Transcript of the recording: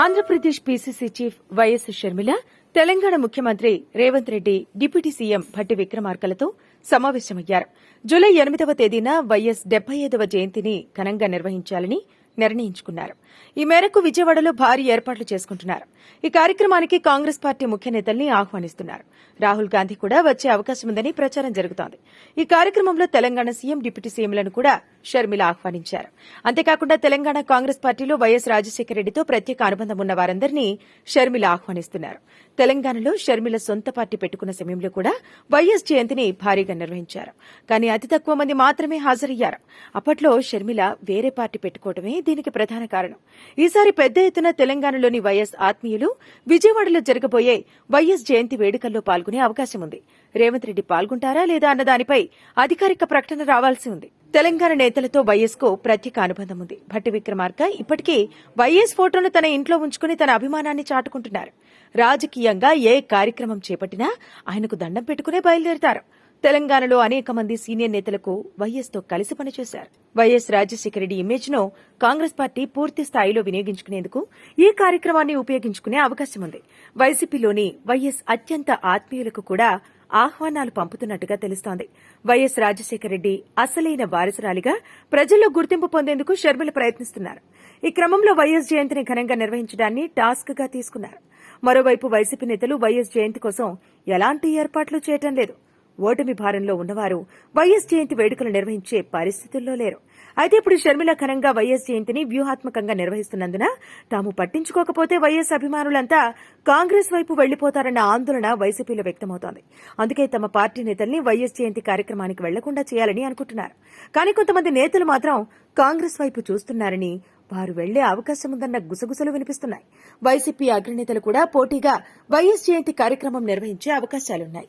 Andhra Pradesh PCC chief YS Sharmila Telangana ముఖ్యమంత్రి Revanth Reddy deputy CM Bhatti విక్రమార్కలతో సమావేశమయ్యారు. జూలై ఎనిమిదవ తేదీన వైఎస్ డెబ్బై ఐదవ జయంతిని ఘనంగా నిర్వహించాలని నిర్ణయించుకున్నారు. ఈ మేరకు విజయవాడలో భారీ ఏర్పాట్లు చేసుకుంటున్నారు. ఈ కార్యక్రమానికి కాంగ్రెస్ పార్టీ ముఖ్య నేతల్ని ఆహ్వానిస్తున్నారు. రాహుల్ గాంధీ కూడా వచ్చే అవకాశం ఉందని ప్రచారం జరుగుతోంది. ఈ కార్యక్రమంలో తెలంగాణ సీఎం డిప్యూటీ సీఎంలను కూడా షర్మిల ఆహ్వానించారు. అంతేకాకుండా తెలంగాణ కాంగ్రెస్ పార్టీలో వైఎస్ రాజశేఖర రెడ్డితో ప్రత్యేక అనుబంధం ఉన్న వారందరినీ షర్మిల ఆహ్వానిస్తున్నారు. తెలంగాణలో షర్మిల సొంత పార్టీ పెట్టుకున్న సమయంలో కూడా వైఎస్ జయంతిని భారీగా నిర్వహించారు. కానీ అతి తక్కువ మంది మాత్రమే హాజరయ్యారు. అప్పట్లో షర్మిల వేరే పార్టీ పెట్టుకోవడమే దీనికి ప్రధాన కారణం. ఈసారి పెద్ద ఎత్తున తెలంగాణలోని వైఎస్ ఆత్మీయులు విజయవాడలో జరగబోయే వైఎస్ జయంతి వేడుకల్లో పాల్గొనే అవకాశం ఉంది. రేవంత్ రెడ్డి పాల్గొంటారా లేదా అన్న దానిపై అధికారిక ప్రకటన రావాల్సి ఉంది. తెలంగాణ నేతలతో వైఎస్కు ప్రత్యేక అనుబంధం ఉంది భట్టి విక్రమార్క ఇప్పటికీ వైఎస్ ఫోటోను తన ఇంట్లో ఉంచుకుని తన అభిమానాన్ని చాటుకుంటున్నారు. రాజకీయంగా ఏ కార్యక్రమం చేపట్టినా ఆయనకు దండం పెట్టుకునే బయలుదేరతారు. తెలంగాణలో అనేక మంది సీనియర్ నేతలకు వైఎస్తో కలిసి పనిచేశారు. వైఎస్ రాజశేఖర రెడ్డి ఇమేజ్ను కాంగ్రెస్ పార్టీ పూర్తి స్థాయిలో వినియోగించుకునేందుకు ఈ కార్యక్రమాన్ని ఉపయోగించుకునే అవకాశం ఉంది వైసీపీలోని వైఎస్ అత్యంత ఆత్మీయులకు కూడా ఆహ్వానాలు పంపుతున్నట్టుగా తెలుస్తోంది. వైఎస్ రాజశేఖర రెడ్డి అసలైన వారసురాలిగా ప్రజల్లో గుర్తింపు పొందేందుకు షర్మిల ప్రయత్నిస్తున్నారు. ఈ క్రమంలో వైఎస్ జయంతిని ఘనంగా నిర్వహించడాన్ని టాస్క్గా తీసుకున్నారు. మరోవైపు వైసీపీ నేతలు వైఎస్ జయంతి కోసం ఎలాంటి ఏర్పాట్లు చేయటం లేదు. ఓటమి భారంలో ఉన్నవారు వైఎస్ జయంతి వేడుకలు నిర్వహించే పరిస్థితుల్లో లేరు. అయితే ఇప్పుడు షర్మిల ఘనంగా వైఎస్ జయంతిని వ్యూహాత్మకంగా నిర్వహిస్తున్నందున తాము పట్టించుకోకపోతే వైఎస్ అభిమానులంతా కాంగ్రెస్ వైపు వెళ్ళిపోతారన్న ఆందోళన వైసీపీలో వ్యక్తమవుతోంది. అందుకే తమ పార్టీ నేతల్ని వైఎస్ జయంతి కార్యక్రమానికి వెళ్ళకుండా చేయాలని అనుకుంటున్నారు. కానీ కొంతమంది నేతలు మాత్రం కాంగ్రెస్ వైపు చూస్తున్నారని వారు వెళ్ళే అవకాశం ఉందన్న గుసగుసలు వినిపిస్తున్నాయి. వైసీపీ అగ్రనేతలు కూడా పోటీగా వైఎస్ జయంతి కార్యక్రమం నిర్వహించే అవకాశాలున్నాయి.